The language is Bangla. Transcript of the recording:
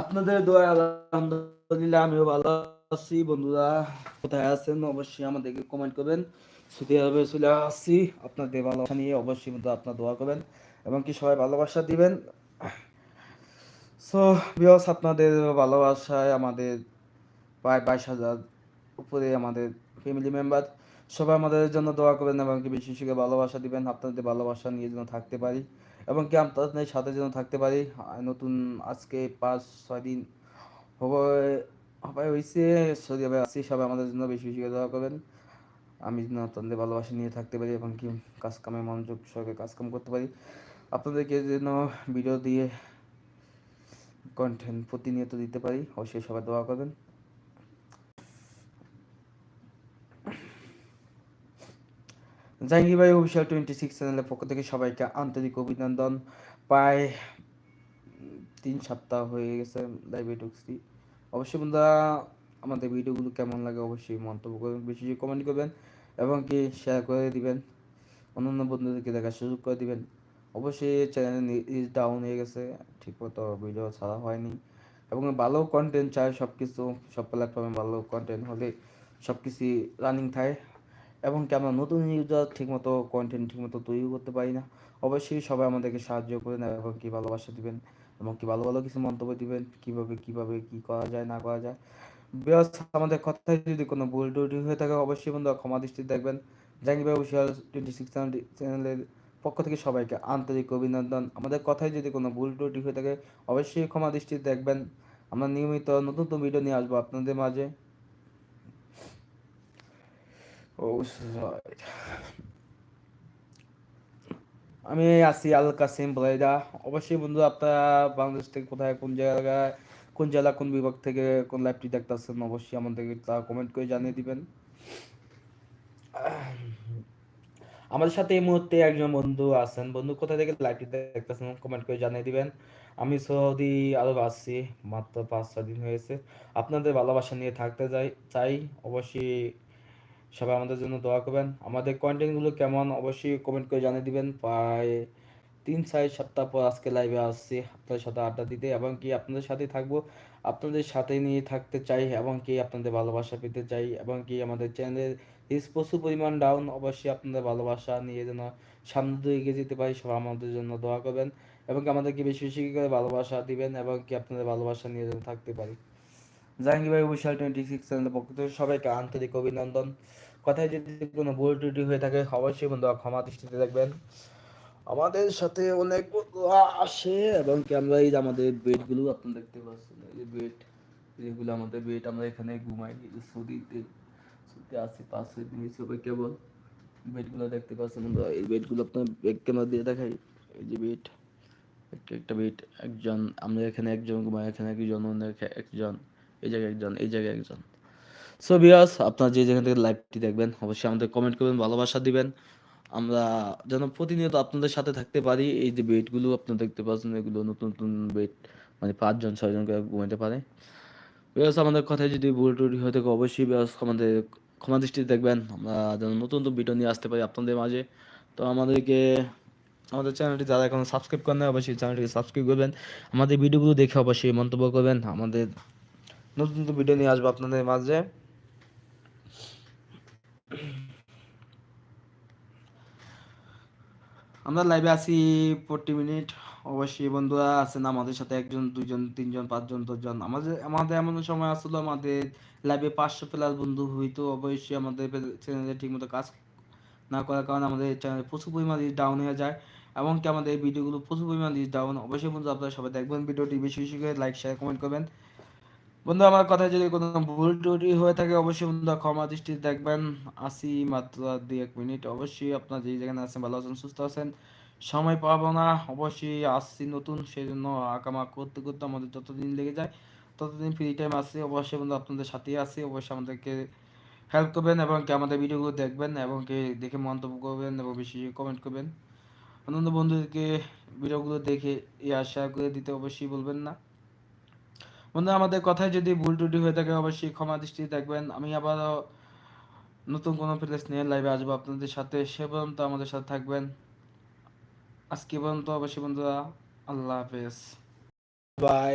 আপনাদের দোয়া আলহামদুলিল্লাহ, আমিও ভালো আছি। বন্ধুরা, কোথায় আছেন? অবশ্যই আমাদেরকে কমেন্ট করবেন। সৌদি আরবে চলে আসছি। আপনাদের ভালোবাসা নিয়ে অবশ্যই বন্ধু আপনার দোয়া করবেন এবং কি সবাই ভালোবাসা দিবেন? সো বিয়স আপনাদের ভালোবাসায় আমাদের প্রায় বাইশ হাজার উপরে আমাদের ফ্যামিলি মেম্বার সবাই আমাদের জন্য দোয়া করবেন এবং কি বেশি বেশি করে ভালোবাসা দিবেন। আপনাদের ভালোবাসা নিয়ে যেন থাকতে পারি। এবং কি আপনাদের সাথে যেন থাকতে পারি। নতুন আজকে পাঁচ, ছয় দিন হবে হয়েছে সৌদি আরবে আসছি সবাই আমাদের জন্য বেশি বেশি দোয়া করবেন। আমি যেন আপনাদের ভালোবাসা নিয়ে থাকতে পারি এবং কি কাজ কামে মনোযোগ সহকারে কাজ কাম করতে পারি। আপনাদেরকে যেন ভিডিও দিয়ে কন্টেন্ট প্রতিনিয়ত দিতে পারি, অবশ্যই সবাই দোয়া করবেন। জাহাঙ্গীর ভাই অফিসিয়াল টোয়েন্টি সিক্স চ্যানেলের পক্ষ থেকে সবাইকে আন্তরিক অভিনন্দন। প্রায় তিন সপ্তাহ হয়ে গেছে ঢুকছি। অবশ্যই বন্ধুরা, আমাদের ভিডিওগুলো কেমন লাগে অবশ্যই মন্তব্য করবেন, বেশি বেশি কমেন্ট করবেন এবং কি শেয়ার করে দিবেন। অন্যান্য বন্ধুদেরকে দেখার সুযোগ করে দিবেন। অবশ্যই চ্যানেল ডাউন হয়ে গেছে, ঠিকমতো ভিডিও ছাড়া হয়নি। এবং ভালো কন্টেন্ট চাই সব কিছু সব প্ল্যাটফর্মে ভালো কন্টেন্ট হলে সব কিছুই রানিং থাকে। এবং কি আমরা নতুন ইউজার ঠিকমতো কন্টেন্ট ঠিকমতো তৈরি করতে পারি না, অবশ্যই সবাই আমাদেরকে সাহায্য করেন এবং কি ভালোবাসা দিবেন এবং কি ভালো ভালো কিছু মন্তব্য দিবেন, কীভাবে কীভাবে, কি করা যায়, না করা যায়। বেশ আমাদের কথায় যদি কোনো ভুল ত্রুটি হয়ে থাকে, অবশ্যই বন্ধু ক্ষমা দৃষ্টি দেখবেন। জাহাঙ্গীর ভাই অফিসিয়াল টোয়েন্টি সিক্স চ্যানেলের পক্ষ থেকে সবাইকে আন্তরিক অভিনন্দন। আমাদের কথায় যদি কোনো ভুল ত্রুটি হয়ে থাকে, অবশ্যই ক্ষমা দৃষ্টি দেখবেন। আমরা নিয়মিত নতুন নতুন ভিডিও নিয়ে আসব আপনাদের মাঝে. আমি আছি আল কাসিম বলাইদা। অবশ্যই বন্ধু আপনারা বাংলাদেশ থেকে কোথায়, কোন জায়গায়, কোন জেলা, কোন বিভাগ থেকে কোন লাইভটি দেখতেছেন, অবশ্যই আমাদেরকে তা কমেন্ট করে জানিয়ে দিবেন। আমাদের সাথে এই মুহূর্তে একজন বন্ধু আছেন। বন্ধু, কোথা থেকে লাইভটি দেখতেছেন কমেন্ট করে জানিয়ে দিবেন। আমি সৌদি আরব আসছি মাত্র পাঁচ ছয় দিন হয়েছে। আপনাদের ভালোবাসা নিয়ে থাকতে যাই, চাই। অবশ্যই সবাই আমাদের জন্য দোয়া করবেন। আমাদের কন্টেন্টগুলো কেমন, অবশ্যই কমেন্ট করে জানিয়ে দিবেন। প্রায় তিন, চার সপ্তাহ পর আজকে লাইভে আসছি। আপনাদের সাথে আড্ডা দিতে এবং কি আপনাদের সাথে থাকব। আপনাদের সাথে নিয়ে থাকতে চাই এবং কি আপনাদের ভালোবাসা পেতে চাই এবং কি আমাদের চ্যানেলের রিচ প্রচুর পরিমাণ ডাউন অবশ্যই আপনাদের ভালোবাসা নিয়ে যেন সামনে দিকে এগিয়ে যেতে পারি। সবাই আমাদের জন্য দোয়া করবেন এবং কি আমাদেরকে বেশি বেশি করে ভালোবাসা দিবেন এবং কি আপনাদের ভালোবাসা নিয়ে যেন থাকতে পারি। জাহাঙ্গীর অফিসিয়াল টোয়েন্টি সিক্স চ্যানেলের পক্ষ থেকে সবাইকে আন্তরিক অভিনন্দন। কথায় যদি কোনো ভুল ত্রুটি হয়ে থাকে, অবশ্যই বন্ধুরা ক্ষমা দৃষ্টিতে দেখবেন। আমাদের সাথে অনেক আসে এবং কি আমরা এই আমাদের বেডগুলো আপনি দেখতে পাচ্ছেন, এই যে বেড যেগুলো আমাদের বেড আমরা এখানে ঘুমাই সৌদিতে ছয় দিন হিসেবে কেবল। বেডগুলো দেখতে পাচ্ছেন বন্ধুরা এই বেডগুলো আপনার ব্যাক ক্যামেরা দিয়ে দেখাই। এই যে বেড একটা একটা বেড একজন, আমরা এখানে একজন ঘুমাই, এখানে একজন, অন্য একজন। এই জায়গায় একজন, এই জায়গায় একজন। সো বিয়াস আপনারা যে যেখান থেকে লাইভটি দেখবেন, অবশ্যই আমাদের কমেন্ট করবেন, ভালোবাসা দিবেন। আমরা যেন প্রতিনিয়ত আপনাদের সাথে থাকতে পারি, এই যে বেডগুলো আপনারা দেখতে পাচ্ছেন, এগুলো নতুন নতুন বেড মানে পাঁচজন, ছয়জন করে ঘুমাতে পারে। বিয়াস আমাদের কথায় যদি ভুল টুটি হয়ে থাকে, অবশ্যই বিয়াস আমাদের ক্ষমা দৃষ্টিতে দেখবেন। আমরা যেন নতুন নতুন ভিডিও নিয়ে আসতে পারি আপনাদের মাঝে। তো আমাদেরকে, আমাদের চ্যানেলটি যারা এখন সাবস্ক্রাইব করেন অবশ্যই চ্যানেলটিকে সাবস্ক্রাইব করবেন। আমাদের ভিডিওগুলো দেখে অবশ্যই মন্তব্য করবেন। আমাদের নতুন নতুন ভিডিও নিয়ে আসব আপনাদের মাঝে। আমরা লাইভে আছি ফোরটি মিনিট অবশ্যই বন্ধুরা আছেন আমাদের সাথে একজন, দুইজন, তিনজন, পাঁচজন, দশজন। আমাদের আমাদের এমন সময় আসলো, আমাদের লাইভে পাঁচশো প্লাস বন্ধু হইতো অবশ্যই আমাদের চ্যানেলে ঠিকমতো কাজ না করার কারণে আমাদের চ্যানেলে প্রচুর পরিমাণ ডাউন হয়ে যায়। এমনকি আমাদের এই ভিডিওগুলো প্রচুর পরিমাণ ডাউন অবশ্যই বন্ধু আপনারা সবাই দেখবেন। ভিডিওটি বেশি বেশি করে লাইক শেয়ার কমেন্ট করবেন। বন্ধু, আমার কথা যদি কোনো ভুল ত্রুটি হয়ে থাকে, অবশ্যই বন্ধু ক্ষমা দৃষ্টি দেখবেন। আসি মাত্র দুই এক মিনিট। অবশ্যই আপনার যেই যেখানে আছেন, ভালো আছেন, সুস্থ আছেন, সময় পাবো না। অবশ্যই আসছি নতুন সেই জন্য আঁকামা করতে করতে আমাদের যতদিন লেগে যায়, ততদিন ফ্রি টাইম আসছি অবশ্যই বন্ধু, আপনাদের সাথেই আছি অবশ্যই আমাদেরকে হেল্প করবেন এবং কি আমাদের ভিডিওগুলো দেখবেন এবং কি দেখে মন্তব্য করবেন এবং বেশি কমেন্ট করবেন। অন্যান্য বন্ধুদেরকে ভিডিওগুলো দেখে ইয়ার শেয়ার করে দিতে অবশ্যই বলবেন না। বন্ধু, আমাদের কথায় যদি ভুল ত্রুটি হয়ে থাকে, অবশ্যই ক্ষমা দৃষ্টি দেখবেন। আমি আবারও নতুন কোনো প্লেস নিয়ে লাইভে আসব আপনাদের সাথে। সে পর্যন্ত আমাদের সাথে থাকবেন। আজকে পর্যন্ত অবশ্যই বন্ধুরা, আল্লাহ হাফেজ। বাই